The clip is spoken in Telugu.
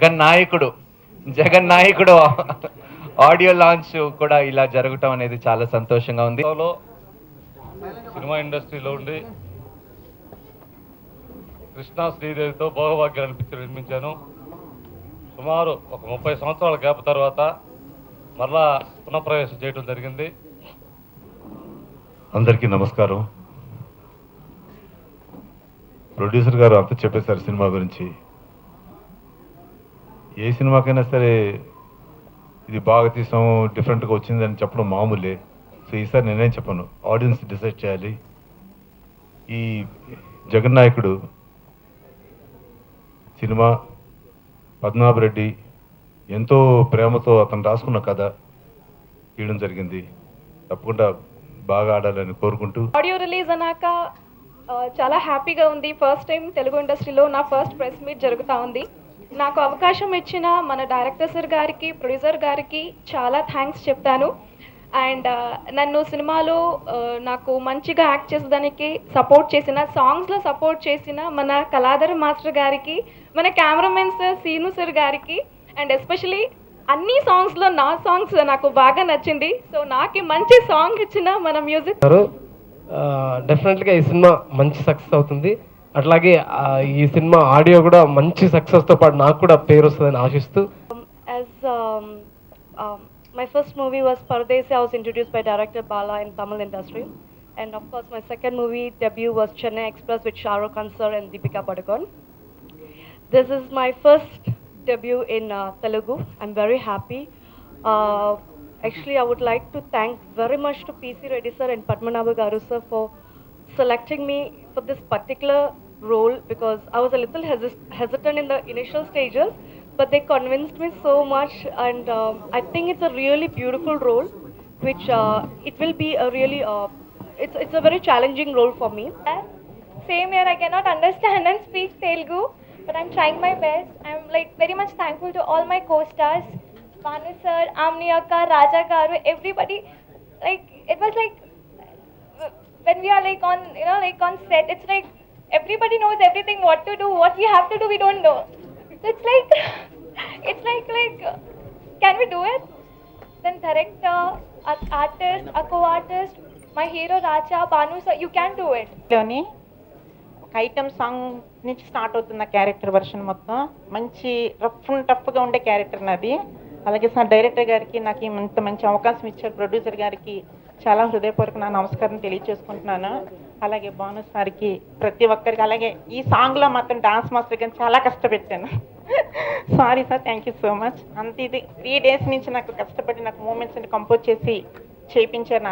జగన్ నాయకుడు జగన్ నాయకుడు ఆడియో లాంచ్ కూడా ఇలా జరగటం అనేది చాలా సంతోషంగా ఉంది. లో సినిమా ఇండస్ట్రీలో ఉండి కృష్ణా శ్రీదేవితో భోగభాగ్యాన్ని పిక్చర్ నిర్మించాను. సుమారు ఒక ముప్పై సంవత్సరాల గ్యాప్ తర్వాత మరలా పునఃప్రవేశం చేయడం జరిగింది. అందరికీ నమస్కారం. ప్రొడ్యూసర్ గారు అంతా చెప్పేశారు సినిమా గురించి. ఏ సినిమాకైనా సరే ఇది బాగా తీసాం డిఫరెంట్గా వచ్చిందని చెప్పడం మామూలే. సో ఈసారి నేనేం చెప్పను. ఆడియన్స్ డిసైడ్ చేయాలి. ఈ జగన్నాయకుడు సినిమా పద్మనాభ రెడ్డి ఎంతో ప్రేమతో అతను రాసుకున్న కథ తీయడం జరిగింది. తప్పకుండా బాగా ఆడాలని కోరుకుంటూ. ఆడియో రిలీజ్ అన్నాక చాలా హ్యాపీగా ఉంది. ఫస్ట్ టైం తెలుగు ఇండస్ట్రీలో నా ఫస్ట్ ప్రెస్ మీట్ జరుగుతూ ఉంది. నాకు అవకాశం ఇచ్చిన మన డైరెక్టర్ సార్ గారికి ప్రొడ్యూసర్ గారికి చాలా థ్యాంక్స్ చెప్తాను. అండ్ uh, నన్ను సినిమాలో uh, నాకు మంచిగా యాక్ట్ చేసేదానికి సపోర్ట్ చేసిన సాంగ్స్లో సపోర్ట్ చేసిన మన కళాధర్ మాస్టర్ గారికి మన కెమెరామెన్ సార్ సీను సార్ గారికి అండ్ ఎస్పెషలీ అన్ని సాంగ్స్లో నా సాంగ్స్ నాకు బాగా నచ్చింది. సో నాకు మంచి సాంగ్ ఇచ్చిన మన మ్యూజిక్ ఉన్నారు డెఫినెట్గా ఈ సినిమా మంచి సక్సెస్ అవుతుంది. అట్లాగే ఆ, ఈ సినిమా ఆడియో కూడా మంచి సక్సెస్తో పాటు నాకు కూడా పేరు వస్తుందని ఆశిస్తూ as um, um, my first movie was Pardesi, I was introduced by director Bala in Tamil industry. And of course, my second movie debut was Chennai Express with Shah Rukh Khan sir and Deepika Padukone. This is my first debut in uh, Telugu. I'm very happy. Uh, actually, I would like to thank very much to PC Reddy sir and Padmanabha Garu sir for selecting me for this particular role because I was a little hesitant in the initial stages, but they convinced me so much, and um, I think it's a really beautiful role, which uh, it will be a really uh, it's it's a very challenging role for me. Same here, I cannot understand and speak Telugu, but I'm trying my best. I'm like very much thankful to all my co-stars, Banu sir, Amni Akka, Raja Garu, everybody. Like it was like when we are like on you know like on set, it's like everybody knows everything what to do, what we have to do, we don't know. So it's like it's like like can we do it? Then director, a- artist, a co-artist, my hero Raja, Banu sir, you can do it. లోని ఒక ఐటమ్ సాంగ్ నుంచి స్టార్ట్ అవుతుంది ఆ క్యారెక్టర్ వర్షన్ మొత్తం మంచి రఫ్ అండ్ టఫ్గా ఉండే క్యారెక్టర్ నాది అలాగే సార్ డైరెక్టర్ గారికి నాకు ఇంత మంచి అవకాశం ఇచ్చారు ప్రొడ్యూసర్ గారికి చాలా హృదయపూర్వక నా నమస్కారం తెలియచేసుకుంటున్నాను. అలాగే భాను సార్కి ప్రతి ఒక్కరికి అలాగే ఈ సాంగ్లో మాత్రం డాన్స్ మాస్టర్ కానీ చాలా కష్టపెట్టాను. Sorry sir thank you so much అంత ఇది త్రీ డేస్ నుంచి నాకు కష్టపడి నాకు మూమెంట్స్ కంపోజ్ చేసి చేయించారు నా